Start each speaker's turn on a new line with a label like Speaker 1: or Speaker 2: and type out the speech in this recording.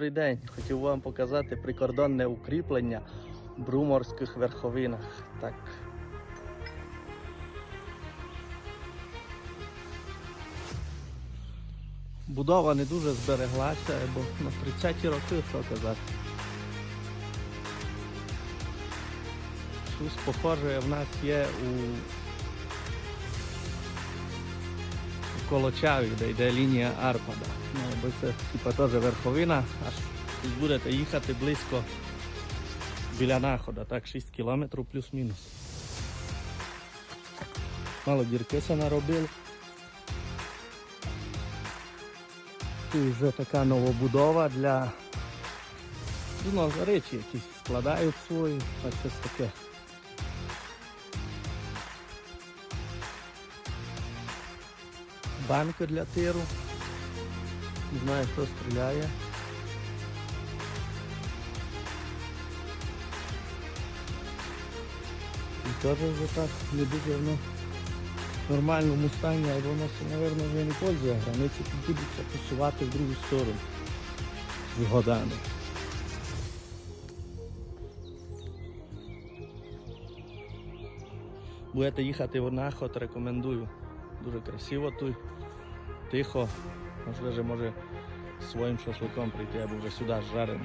Speaker 1: Добрий день. Хотів вам показати прикордонне укріплення в Бруморських верховинах. Так. Будова не дуже збереглася, бо на 30-ті роки, що казати. Щось похоже в нас є у, у Колочаві, де йде лінія Арпада. Бо це типа теж верховина, аж тут будете їхати близько біля находа, так 6 кілометрів плюс-мінус. Мало дірки це наробили. Тут вже така новобудова для ну, речі якісь складають свої, а щось таке. Банка для тиру. Не знаю, хто стріляє. І теж вже так не дуже воно в нормальному стані, або воно, мабуть, вже не пользує границі, тут будуть посувати в другу сторону з годами. Будете їхати в Нахот, рекомендую. Дуже красиво тут, тихо. Myślę, że może swoim szaszłykom przyjdzie, ja był, że sudarz żarem.